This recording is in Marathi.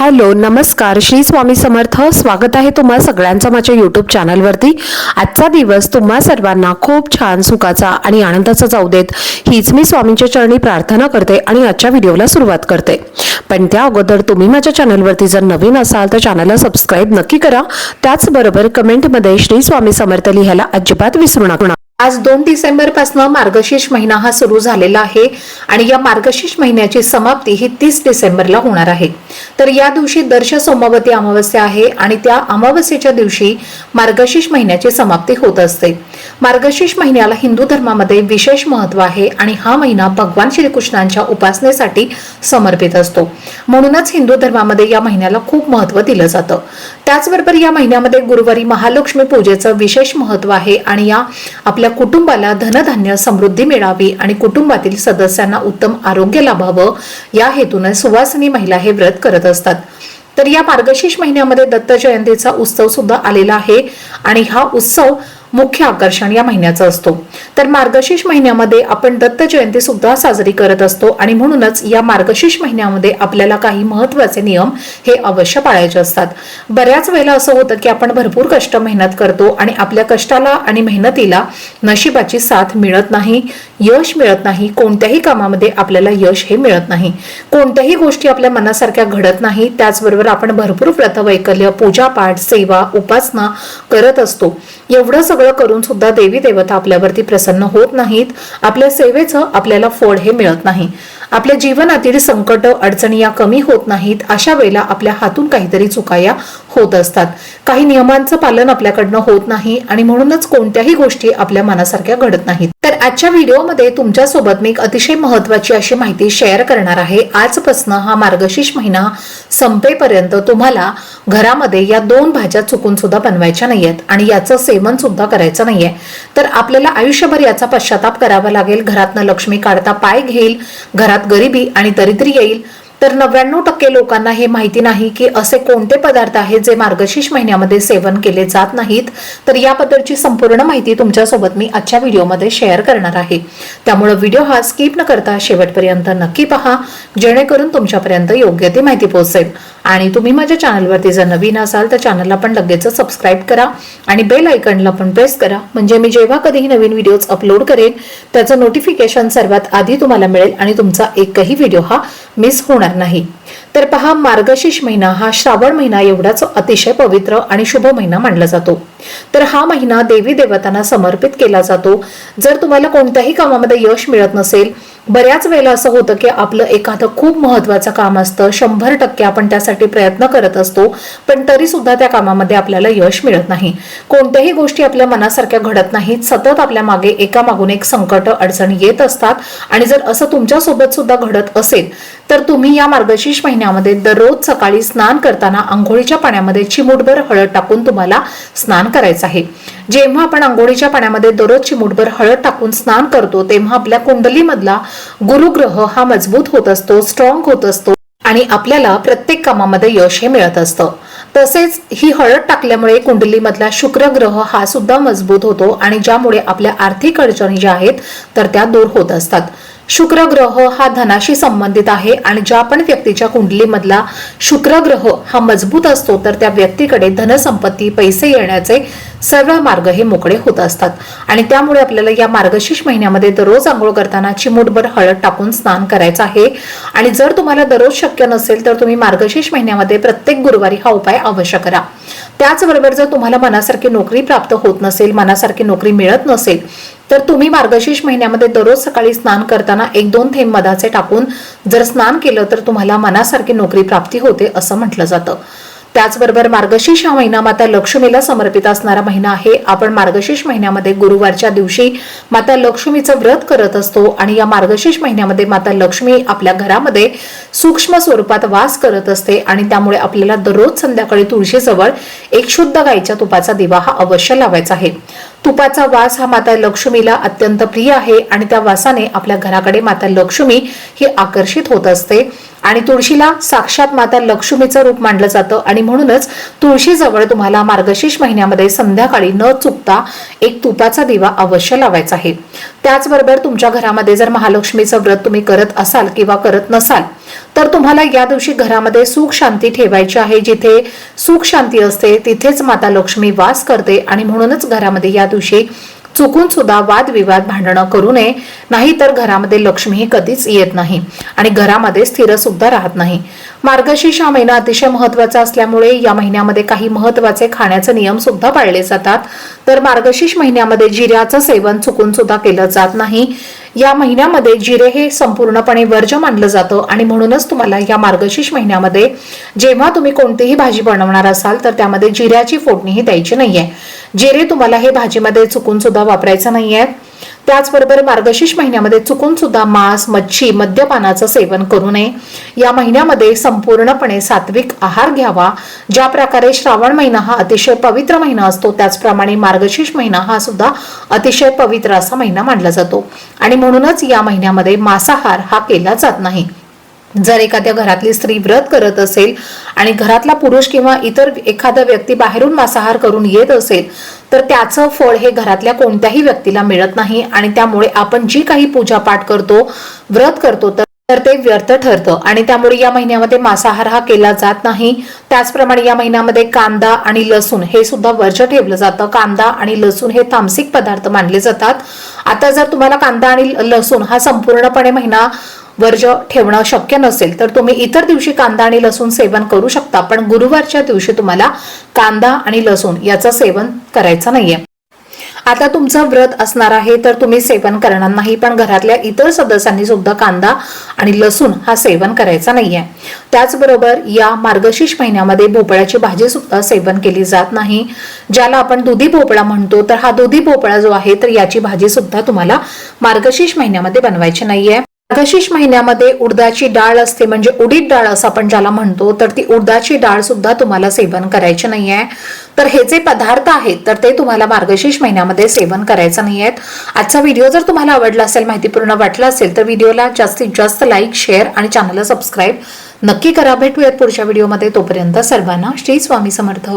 हॅलो नमस्कार. श्री स्वामी समर्थ. स्वागत आहे तुम्हा सगळ्यांचं माझ्या यूट्यूब चॅनलवरती आजचा दिवस तुम्हा सर्वांना खूप छान सुखाचा आणि आनंदाचा जाऊ देत. हीच मी स्वामींच्या चरणी प्रार्थना करते आणि आजच्या व्हिडिओला सुरुवात करते. पण त्या अगोदर तुम्ही माझ्या चॅनलवरती जर नवीन असाल तर चॅनलला सबस्क्राईब नक्की करा. त्याचबरोबर कमेंटमध्ये श्री स्वामी समर्थ लिहायला अजिबात विसरू नका. आज दोन डिसेंबरपासून मार्गशीर्ष महिना हा सुरू झालेला आहे आणि या मार्गशीर्ष महिन्याची समाप्ती ही तीस डिसेंबरला होणार आहे. तर या दिवशी दर्श सोमवती अमावस्या आहे आणि त्या अमावस्येच्या दिवशी मार्गशीर्ष महिन्याची समाप्ती होत असते. मार्गशीर्ष महिन्याला हिंदू धर्मामध्ये विशेष महत्त्व आहे आणि हा महिना भगवान श्रीकृष्णांच्या उपासनेसाठी समर्पित असतो. म्हणूनच हिंदू धर्मामध्ये या महिन्याला खूप महत्त्व दिलं जातं. त्याचबरोबर या महिन्यामध्ये गुरुवारी महालक्ष्मी पूजेचं विशेष महत्त्व आहे आणि या आपल्या कुटुंबाला धनधान्य समृद्धी मिळावी आणि कुटुंबातील सदस्यांना उत्तम आरोग्य लाभावं या हेतूने सुवासिनी महिला हे व्रत करत असतात. तर या मार्गशीर्ष महिन्यामध्ये दत्त जयंतीचा उत्सव सुद्धा आलेला आहे आणि हा उत्सव मुख्य आकर्षण या महिन्याचा असतो. तर मार्गशीर्ष महिन्यामध्ये आपण दत्त जयंती सुद्धा साजरी करत असतो आणि म्हणूनच या मार्गशीर्ष महिन्यामध्ये आपल्याला काही महत्त्वाचे नियम हे अवश्य पाळायचे असतात. बऱ्याच वेळेला असं होतं की आपण भरपूर कष्ट मेहनत करतो आणि आपल्या कष्टाला आणि मेहनतीला नशिबाची साथ मिळत नाही यश मिळत नाही कोणत्याही कामामध्ये आपल्याला यश हे मिळत नाही. कोणत्याही गोष्टी आपल्या मनासारख्या घडत नाही त्याचबरोबर आपण भरपूर व्रतवैकल्य पूजापाठ सेवा उपासना करत असतो. एवढं सगळं करून सुद्धा देवी देवता आपल्यावरती प्रसन्न होत नाहीत. आपल्या सेवेचं आपल्याला फळ हे मिळत नाही. आपल्या जीवनातील संकट अडचणी या कमी होत नाहीत. अशा वेळेला आपल्या हातून काहीतरी चुकाया होत असतात. काही नियमांचं पालन आपल्याकडनं होत नाही आणि म्हणूनच कोणत्याही गोष्टी आपल्या मनासारख्या घडत नाहीत. तर आजच्या व्हिडिओमध्ये तुमच्यासोबत मी एक अतिशय महत्वाची अशी माहिती शेअर करणार आहे. आजपासून हा मार्गशीर्ष महिना संपेपर्यंत तुम्हाला घरामध्ये या दोन भाज्या चुकून सुद्धा बनवायच्या नाहीयेत आणि याचं सेवन सुद्धा करायचं नाहीये. तर आपल्याला आयुष्यभर याचा पश्चाताप करावा लागेल. घरातनं लक्ष्मी काढता पाय घेईल. घरात गरिबी आणि दरिद्री येईल. तर नव्याण्णव टक्के लोकांना हे माहिती नाही की असे कोणते पदार्थ आहेत जे मार्गशीर्ष महिन्यामध्ये सेवन केले जात नाहीत. तर याबद्दलची संपूर्ण माहिती तुमच्यासोबत मी आजच्या व्हिडिओमध्ये शेअर करणार आहे. त्यामुळे व्हिडिओ हा स्किप न करता शेवटपर्यंत नक्की पहा जेणेकरून तुमच्यापर्यंत योग्य ती माहिती पोहोचेल. आणि तुम्ही माझ्या चॅनलवरती जर नवीन असाल तर चॅनलला पण लगेच सबस्क्राईब करा आणि बेल आयकनला पण प्रेस करा. म्हणजे मी जेव्हा कधीही नवीन व्हिडिओज अपलोड करेन त्याचं नोटिफिकेशन सर्वात आधी तुम्हाला मिळेल आणि तुमचा एकही व्हिडिओ हा मिस होणार नाही. तर पहा मार्गशीर्ष महिना हा श्रावण महिना एवढाच अतिशय पवित्र आणि शुभ महिना मानला जातो. तर हा महिना देवी देवतांना समर्पित केला जातो. जर तुम्हाला कोणत्याही कामामध्ये यश मिळत नसेल बऱ्याच वेळेला असं होतं की आपलं एखादं खूप महत्वाचं काम असतं शंभर टक्के आपण त्यासाठी प्रयत्न करत असतो पण तरी सुद्धा त्या कामामध्ये आपल्याला यश मिळत नाही. कोणत्याही गोष्टी आपल्या मनासारख्या घडत नाहीत सतत आपल्या मागे एका मागून एक संकट अडचणी येत असतात. आणि जर असं तुमच्यासोबत सुद्धा घडत असेल तर तुम्ही या मार्गशीर्ष महिन्यामध्ये दररोज सकाळी स्नान करताना आंघोळीच्या पाण्यामध्ये चिमूटभर हळद टाकून तुम्हाला स्नान करायचं आहे. जेव्हा आपण आंघोळीच्या पाण्यामध्ये दररोज चिमूटभर हळद टाकून स्नान करतो तेव्हा आपल्या कुंडलीमधला गुरुग्रह हा मजबूत होत असतो स्ट्रॉंग होत असतो आणि आपल्याला प्रत्येक कामामध्ये यश हे मिळत असतं. तसेच ही हळद टाकल्यामुळे कुंडलीमधला शुक्र ग्रह हा सुद्धा मजबूत होतो आणि ज्यामुळे आपल्या आर्थिक अडचणी ज्या आहेत तर त्या दूर होत असतात. शुक्र ग्रह हा धनाशी संबंधित आहे आणि ज्या पण व्यक्तीच्या कुंडलीमधला शुक्र ग्रह हा मजबूत असतो तर त्या व्यक्तीकडे धनसंपत्ती पैसे येण्याचे सर्व मार्ग हे मोकळे होत असतात. आणि त्यामुळे आपल्याला या मार्गशीर्ष महिन्यामध्ये दररोज आंघोळ करताना चिमूटभर हळद टाकून स्नान करायचं आहे. आणि जर तुम्हाला दररोज शक्य नसेल तर तुम्ही मार्गशीर्ष महिन्यामध्ये प्रत्येक गुरुवारी हा उपाय अवश्य करा. त्याचबरोबर जर तुम्हाला मनासारखी नोकरी प्राप्त होत नसेल मनासारखी नोकरी मिळत नसेल तर तुम्ही मार्गशीर्ष महिन्यामध्ये दररोज सकाळी स्नान करताना एक दोन थेंब मधाचे टाकून जर स्नान केलं तर तुम्हाला मनासारखी नोकरी प्राप्ती होते असं म्हटलं जातं. त्याचबरोबर मार्गशीर्ष हा महिना माता लक्ष्मीला समर्पित असणारा महिना आहे. आपण मार्गशीर्ष महिन्यामध्ये गुरुवारच्या दिवशी माता लक्ष्मीचं व्रत करत असतो आणि या मार्गशीर्ष महिन्यामध्ये माता लक्ष्मी आपल्या घरामध्ये सूक्ष्म स्वरूपात वास करत असते आणि त्यामुळे आपल्याला दररोज संध्याकाळी तुळशीजवळ एक शुद्ध गाईच्या तुपाचा दिवा हा अवश्य लावायचा आहे. तुपाचा वास हा माता लक्ष्मीला अत्यंत प्रिय आहे आणि त्या वासाने आपल्या घराकडे माता लक्ष्मी ही आकर्षित होत असते. आणि तुळशीला साक्षात माता लक्ष्मीचं रूप मानलं जातं आणि म्हणूनच तुळशीजवळ तुम्हाला मार्गशीर्ष महिन्यामध्ये संध्याकाळी न चुकता एक तुपाचा दिवा अवश्य लावायचा आहे. त्याचबरोबर तुमच्या घरामध्ये जर महालक्ष्मीचं व्रत तुम्ही करत असाल किंवा करत नसाल तर तुम्हाला या दिवशी घरामध्ये सुख शांती ठेवायची आहे. जिथे सुख शांती असते तिथेच माता लक्ष्मी वास करते आणि म्हणूनच घरामध्ये या दिवशी चुकून सुद्धा वादविवाद भांडणं करू नये. नाहीतर घरामध्ये लक्ष्मीही कधीच येत नाही आणि घरामध्ये स्थिर सुद्धा राहत नाही. मार्गशीर्ष हा महिना अतिशय महत्त्वाचा असल्यामुळे या महिन्यामध्ये काही महत्त्वाचे खाण्याचे नियम सुद्धा पाळले जातात. तर मार्गशीर्ष महिन्यामध्ये जिऱ्याचं सेवन चुकून सुद्धा केलं जात नाही. या महिन्यामध्ये जिरे हे संपूर्णपणे वर्ज्य मानलं जातं आणि म्हणूनच तुम्हाला या मार्गशीर्ष महिन्यामध्ये जेव्हा तुम्ही कोणतीही भाजी बनवणार असाल तर त्यामध्ये जिऱ्याची फोडणीही द्यायची नाहीये. जिरे तुम्हाला हे भाजीमध्ये चुकून सुद्धा वापरायचं नाहीये. त्याचबरोबर मार्गशीर्ष महिन्यामध्ये चुकून सुद्धा मांस मच्छी मद्यपानाचं सेवन करू नये. या महिन्यामध्ये संपूर्णपणे सात्विक आहार घ्यावा. ज्या प्रकारे श्रावण महिना हा अतिशय पवित्र महिना असतो त्याचप्रमाणे मार्गशीर्ष महिना हा सुद्धा अतिशय पवित्र असा महिना मानला जातो. आणि म्हणूनच या महिन्यामध्ये मांसाहार हा केला जात नाही. जर एखाद्या घरातली स्त्री व्रत करत असेल आणि घरातला पुरुष किंवा इतर एखादा व्यक्ती बाहेरून मांसाहार करून येत असेल तर त्याचं फळ हे घरातल्या कोणत्याही व्यक्तीला मिळत नाही आणि त्यामुळे आपण जी काही पूजा पाठ करतो व्रत करतो तर तर ते व्यर्थ ठरतं. आणि त्यामुळे या महिन्यामध्ये मांसाहार हा केला जात नाही. त्याचप्रमाणे या महिन्यामध्ये कांदा आणि लसूण हे सुद्धा वर्ज ठेवलं जातं. कांदा आणि लसूण हे तामसिक पदार्थ मानले जातात. आता जर तुम्हाला कांदा आणि लसूण हा संपूर्णपणे महिना वर्ज ठेवणं शक्य नसेल तर तुम्ही इतर दिवशी कांदा आणि लसूण सेवन करू शकता. पण गुरुवारच्या दिवशी तुम्हाला कांदा आणि लसूण याचं सेवन करायचं नाहीये. आता तुमचं व्रत असणार आहे तर तुम्ही सेवन करणार नाही. पण घरातल्या इतर सदस्यांनी सुद्धा कांदा आणि लसूण हा सेवन करायचा नाहीये. त्याचबरोबर या मार्गशीर्ष महिन्यामध्ये भोपळ्याची भाजी सुद्धा सेवन केली जात नाही. ज्याला आपण दुधी भोपळा म्हणतो तर हा दुधी भोपळा जो आहे तर याची भाजी सुद्धा तुम्हाला मार्गशीर्ष महिन्यामध्ये बनवायची नाहीये. मार्गशीर्ष महिन्यामध्ये उडदाची डाळ असते म्हणजे उडीद डाळ असं आपण ज्याला म्हणतो तर ती उडदाची डाळ सुद्धा तुम्हाला सेवन करायची नाही आहे तर हे जे पदार्थ आहेत तर ते तुम्हाला मार्गशीर्ष महिन्यामध्ये सेवन करायचं नाही आहेत आजचा व्हिडिओ जर तुम्हाला आवडला असेल माहितीपूर्ण वाटला असेल तर व्हिडिओला जास्तीत जास्त लाईक शेअर आणि चॅनलला सबस्क्राईब नक्की करा. भेटूयात पुढच्या व्हिडिओमध्ये. तोपर्यंत सर्वांना श्री स्वामी समर्थ.